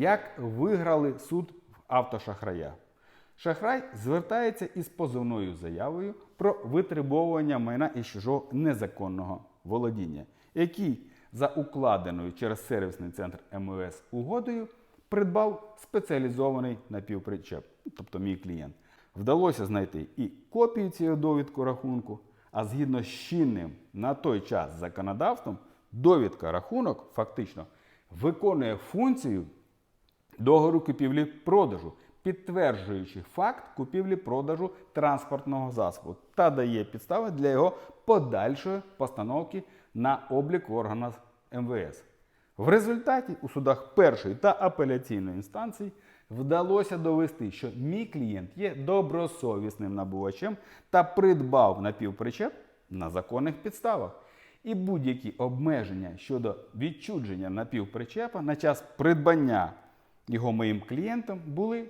як виграли суд в автошахрая. Шахрай звертається із позовною заявою про витребовування майна із чужого незаконного володіння, який за укладеною через сервісний центр МВС угодою придбав спеціалізований напівпричеп, тобто мій клієнт. Вдалося знайти і копію цієї довідки рахунку, а згідно з чинним на той час законодавством, довідка рахунок фактично виконує функцію договору купівлі-продажу, підтверджуючи факт купівлі-продажу транспортного засобу та дає підстави для його подальшої постановки на облік в МВС. В результаті у судах першої та апеляційної інстанції вдалося довести, що мій клієнт є добросовісним набувачем та придбав напівпричеп на законних підставах. І будь-які обмеження щодо відчудження напівпричепа на час придбання його моїм клієнтам були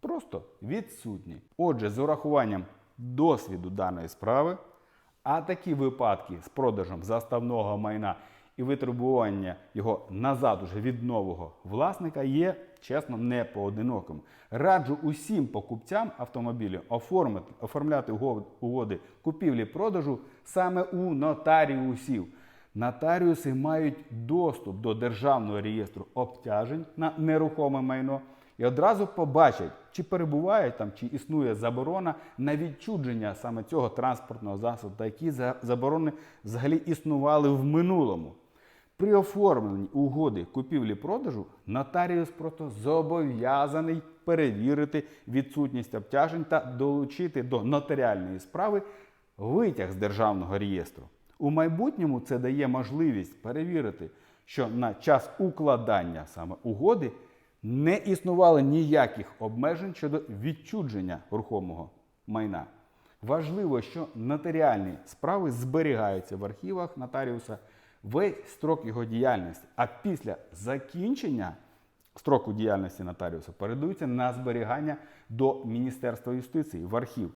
просто відсутні. Отже, з урахуванням досвіду даної справи, а такі випадки з продажем заставного майна і витребування його назад уже від нового власника є чесно не поодиноким. Раджу усім покупцям автомобілів оформити, оформляти угод- угоди купівлі-продажу саме у нотаріусів. Нотаріуси мають доступ до державного реєстру обтяжень на нерухоме майно і одразу побачать, чи перебуває там, чи існує заборона на відчудження саме цього транспортного засобу, та які заборони взагалі існували в минулому. При оформленні угоди купівлі-продажу нотаріус просто зобов'язаний перевірити відсутність обтяжень та долучити до нотаріальної справи витяг з державного реєстру. У майбутньому це дає можливість перевірити, що на час укладання саме угоди не існувало ніяких обмежень щодо відчудження рухомого майна. Важливо, що нотаріальні справи зберігаються в архівах нотаріуса весь строк його діяльності, а після закінчення строку діяльності нотаріуса передаються на зберігання до Міністерства юстиції в архів.